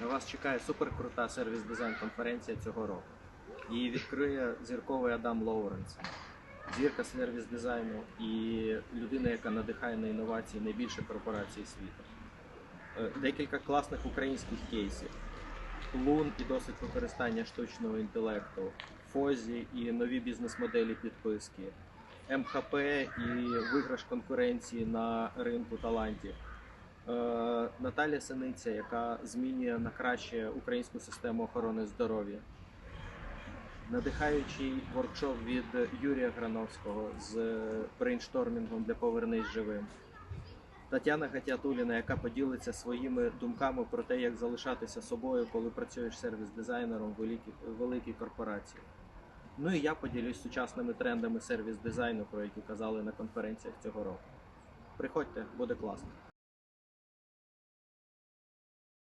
На вас чекає суперкрута сервіс-дизайн конференція цього року. Її відкриє зірковий Адам Лоуренс, зірка сервіс-дизайну і людина, яка надихає на інновації найбільших корпорацій світу. Е, Декілька класних українських кейсів. Лун і досвід використання штучного інтелекту, Фозі і нові бізнес-моделі підписки, МХП і виграш конкуренції на ринку талантів. Наталя Синиця, яка змінює на краще українську систему охорони здоров'я. Надихаючий воркшоп від Юрія Грановського з брейнштормінгом для повернись живим. Тетяна Гатятуліна, яка поділиться своїми думками про те, як залишатися собою, коли працюєш сервіс-дизайнером в великій корпорації. Ну і я поділюсь сучасними трендами сервіс-дизайну, про які казали на конференціях цього року. Приходьте, буде класно.